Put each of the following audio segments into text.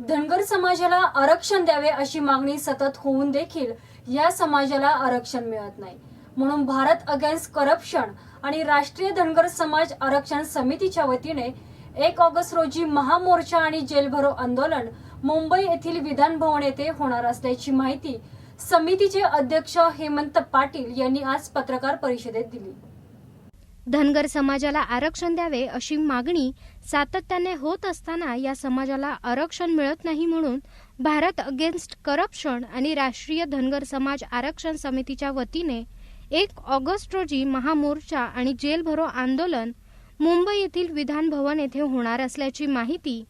धनगर समाजाला आरक्षण द्यावे अशी मागणी सतत होऊन देखील या समाजाला आरक्षण मिळत नाही. म्हणून भारत अगेन्स्ट करप्शन आणि राष्ट्रीय धनगर समाज आरक्षण समितीच्या वतीने एक ऑगस्ट रोजी महामोर्चा आणि जेलभरो आंदोलन मुंबई येथील विधान भवन येथे होणार असल्याची माहिती समितीचे अध्यक्ष हेमंत पाटील यांनी आज पत्रकार परिषदेत दिली. धनगर समाजाला आरक्षण द्यावे अशी मागणी सातत्याने होत असताना या समाजाला आरक्षण मिळत नाही म्हणून भारत अगेन्स्ट करप्शन आणि राष्ट्रीय धनगर समाज आरक्षण समितीच्या वतीने एक ऑगस्ट रोजी महामोर्चा आणि जेल भरो आंदोलन मुंबई येथील विधान भवन येथे होणार असल्याची माहिती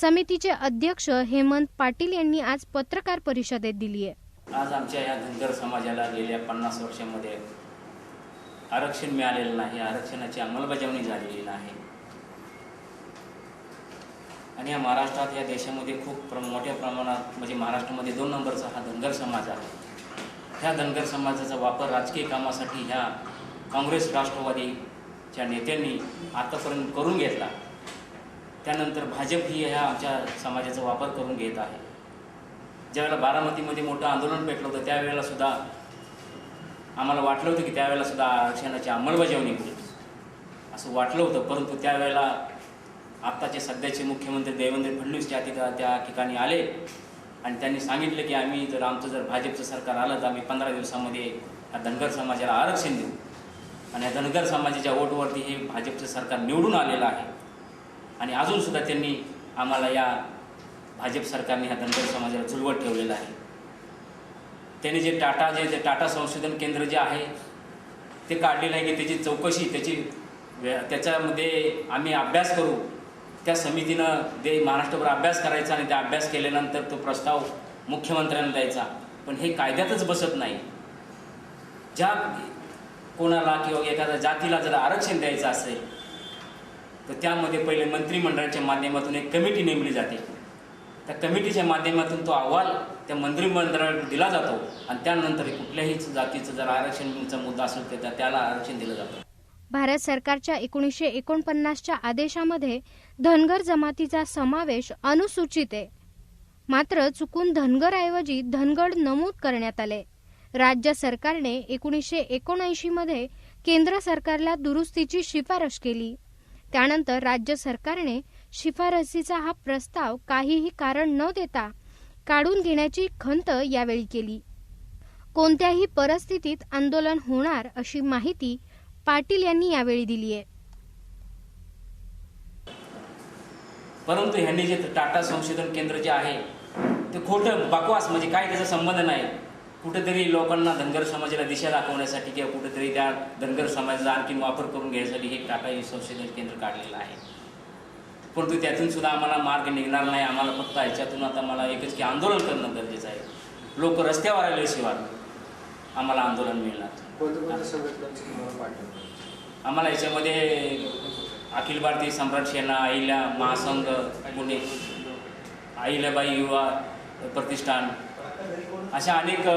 समितीचे अध्यक्ष हेमंत पाटील यांनी आज पत्रकार परिषदेत दिली आहे. आज आमच्या या धनगर समाजाला गेल्या पन्नास वर्षामध्ये आरक्षण मिळालेलं नाही आरक्षणाची अंमलबजावणी झालेली नाही. आणि या महाराष्ट्रात या देशामध्ये खूप प्र मोठ्या प्रमाणात म्हणजे महाराष्ट्रामध्ये दोन नंबरचा हा धनगर समाज आहे. ह्या धनगर समाजाचा वापर राजकीय कामासाठी ह्या काँग्रेस राष्ट्रवादीच्या नेत्यांनी आतापर्यंत करून घेतला. त्यानंतर भाजप ही ह्या आमच्या समाजाचा वापर करून घेत आहे. ज्यावेळेला बारामतीमध्ये मोठं आंदोलन पेटलं होतं त्यावेळेला सुद्धा आम्हाला वाटलं होतं की त्यावेळेला सुद्धा आरक्षणाची अंमलबजावणी होईल. असं वाटलं होतं परंतु त्यावेळेला आत्ताचे सध्याचे मुख्यमंत्री देवेंद्र फडणवीस ज्या तिथं त्या ठिकाणी आले आणि त्यांनी सांगितलं की आम्ही जर आमचं जर भाजपचं सरकार आलं तर आम्ही पंधरा दिवसामध्ये या धनगर समाजाला आरक्षण देऊ. आणि या धनगर समाजाच्या वोटवरती हे भाजपचं सरकार निवडून आलेलं आहे. आणि अजूनसुद्धा त्यांनी आम्हाला या भाजप सरकारने ह्या धनगर समाजाला चुलवट ठेवलेलं आहे. त्यांनी जे टाटा जे ते टाटा संशोधन केंद्र जे आहे ते काढलेलं आहे की त्याची चौकशी त्याची व्य- त्याच्यामध्ये आम्ही अभ्यास करू. त्या समितीनं ते महाराष्ट्रभर अभ्यास करायचा आणि त्या अभ्यास केल्यानंतर तो प्रस्ताव मुख्यमंत्र्यांना द्यायचा. पण हे कायद्यातच बसत नाही. ज्या कोणाला किंवा एखाद्या जातीला जर आरक्षण द्यायचं असेल तर त्यामध्ये पहिले मंत्रिमंडळाच्या माध्यमातून एक कमिटी नेमली जाते. त्या कमिटीच्या माध्यमातून तो अहवाल त्या मंत्रिमंडळाकडे दिला जातो आणि त्यानंतर कुठल्याही जातीचं जर आरक्षणचा मुद्दा असेल तर त्याला आरक्षण दिलं जातं. भारत सरकारच्या एकोणीसशे एकोणपन्नासच्या आदेशामध्ये धनगर जमातीचा समावेश अनुसूचित आहे. मात्र चुकून धनगरऐवजी धनगड नमूद करण्यात आले. राज्य सरकारने एकोणीसशे एकोणऐंशीमध्ये केंद्र सरकारला दुरुस्तीची शिफारस केली. त्यानंतर राज्य सरकारने शिफारसीचा हा प्रस्ताव काहीही कारण न देता काढून घेण्याची खंत यावेळी केली. कोणत्याही परिस्थितीत आंदोलन होणार अशी माहिती पाटील यांनी यावेळी दिली आहे. परंतु ह्यांनी जे टाटा संशोधन केंद्र जे आहे ते खोटं बकवास म्हणजे काय त्याचा संबंध नाही. कुठेतरी लोकांना धनगर समाजाला दिशा दाखवण्यासाठी किंवा कुठेतरी त्या धनगर समाजाचा आणखी वापर करून घेण्यासाठी हे टाटा हे संशोधन केंद्र काढलेलं आहे. परंतु त्यातून सुद्धा आम्हाला मार्ग निघणार नाही. आम्हाला फक्त ह्याच्यातून आता मला एकच की आंदोलन करणं गरजेचं आहे. लोक रस्त्यावर आल्याशिवाय आम्हाला आंदोलन मिळणार आम्हाला याच्यामध्ये अखिल भारतीय सम्राट सेना अहिल्या महासंघ पुणे अहिल्याबाई युवा प्रतिष्ठान अशा अनेक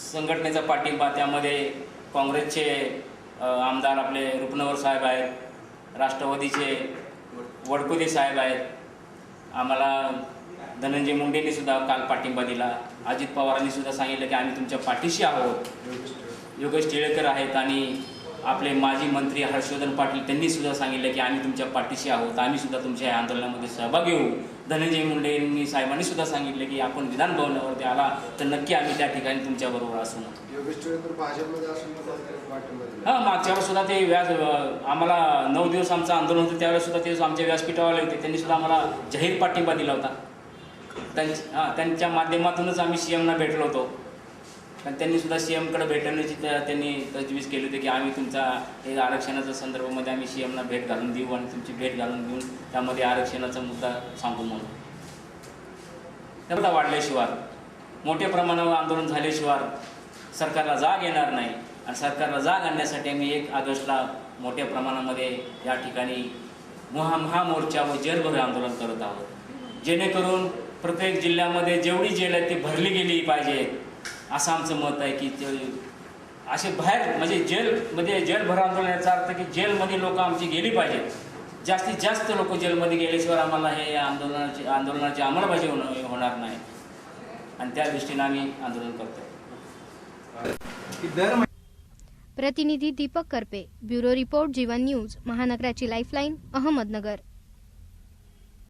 संघटनेचा पाठिंबा त्यामध्ये काँग्रेसचे आमदार आपले रुपनवर साहेब आहेत राष्ट्रवादीचे वडकुदे साहेब आहेत. आम्हाला धनंजय मुंडेंनी सुद्धा काल पाठिंबा दिला. अजित पवारांनी सुद्धा सांगितलं की आम्ही तुमच्या पाठीशी आहोत. योगेश टिळेकर आहेत आणि आपले माजी मंत्री हर्षवर्धन पाटील त्यांनी सुद्धा सांगितलं की आम्ही तुमच्या पाठीशी आहोत. आम्ही सुद्धा तुमच्या या आंदोलनामध्ये सहभागी होऊ. धनंजय मुंडे यांनी साहेबांनी सुद्धा सांगितलं की आपण विधान भवनावरती आला तर नक्की आम्ही त्या ठिकाणी तुमच्याबरोबर असू. हां मागच्या वेळेस सुद्धा ते व्यास अं, आम्हाला नऊ दिवस आमचं आंदोलन होतं त्यावेळेस सुद्धा ते आमच्या व्यासपीठावाले होते. त्यांनी सुद्धा आम्हाला जाहीर पाठिंबा दिला होता. त्यांच्या हां त्यांच्या माध्यमातूनच आम्ही सी एमना भेटलो होतो. पण त्यांनी सुद्धा सी एमकडे भेटण्याची त्यांनी तजवीज केली होती की आम्ही तुमचा हे आरक्षणाच्या संदर्भामध्ये आम्ही सी एमना भेट घालून देऊ आणि तुमची भेट घालून देऊन त्यामध्ये आरक्षणाचा मुद्दा सांगू म्हणून. त्यामुळे वाढल्याशिवाय मोठ्या प्रमाणावर आंदोलन झाल्याशिवाय सरकारला जाग येणार नाही आणि सरकारला जाग आणण्यासाठी आम्ही एक ऑगस्टला मोठ्या प्रमाणामध्ये या ठिकाणी महा महामोर्चा व जेरभर आंदोलन करत आहोत. जेणेकरून प्रत्येक जिल्ह्यामध्ये जेवढी जेल आहे ती भरली गेली पाहिजे असं आमचं मत आहे की ते असे बाहेर म्हणजे जेल म्हणजे जेल भर आंदोलन याचा अर्थ की जेलमध्ये लोक आमची गेली पाहिजेत. जास्तीत जास्त लोक जेलमध्ये गेल्याशिवाय आम्हाला हे आंदोलनाची आंदोलनाची अंमलबाजी होणं- होणार नाही. आणि त्या दृष्टीनं आम्ही आंदोलन करतो प्रतिनिधी Deepak Karpe bureau report Jeevan news महानगराची lifeline Ahmednagar.